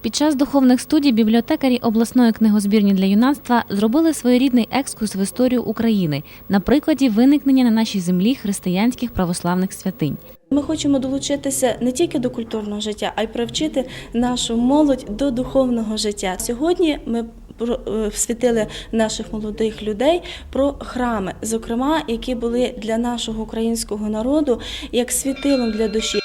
Під час духовних студій бібліотекарі обласної книгозбірні для юнацтва зробили своєрідний екскурс в історію України на прикладі виникнення на нашій землі християнських православних святинь. Ми хочемо долучитися не тільки до культурного життя, а й привчити нашу молодь до духовного життя. Сьогодні ми е, світили наших молодих людей про храми, зокрема, які були для нашого українського народу як світилом для душі.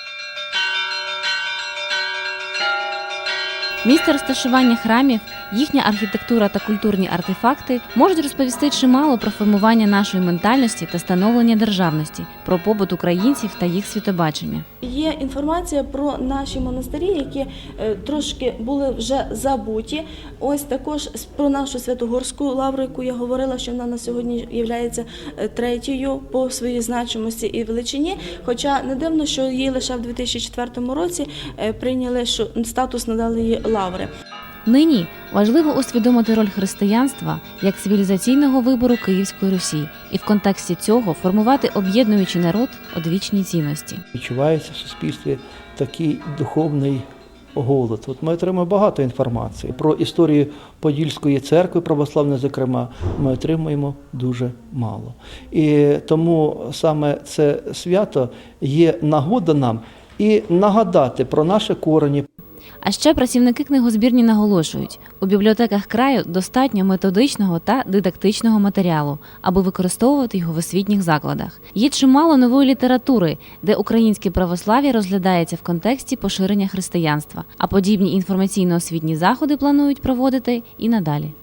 Місце розташування храмів, їхня архітектура та культурні артефакти можуть розповісти чимало про формування нашої ментальності та становлення державності, про побут українців та їх світобачення. Є інформація про наші монастирі, які е, трошки були вже забуті. Ось також про нашу Святогорську лавру, яку я говорила, що вона на сьогодні є третьою по своїй значимості і величині. Хоча не дивно, що її лише в 2004 році е, прийняли, що статус надали її лаври. Нині важливо усвідомити роль християнства як цивілізаційного вибору Київської Русі і в контексті цього формувати об'єднуючий народ одвічні цінності. Відчувається в суспільстві такий духовний голод. От ми отримуємо багато інформації про історію Подільської церкви православної, зокрема, ми отримуємо дуже мало. І тому саме це свято є нагода нам і нагадати про наші корені, а ще працівники книгозбірні наголошують, у бібліотеках краю достатньо методичного та дидактичного матеріалу, аби використовувати його в освітніх закладах. Є чимало нової літератури, де українське православ'я розглядається в контексті поширення християнства, а подібні інформаційно-освітні заходи планують проводити і надалі.